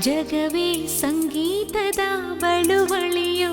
ಜಗವೇ ಸಂಗೀತದ ಬಳುವಳಿಯು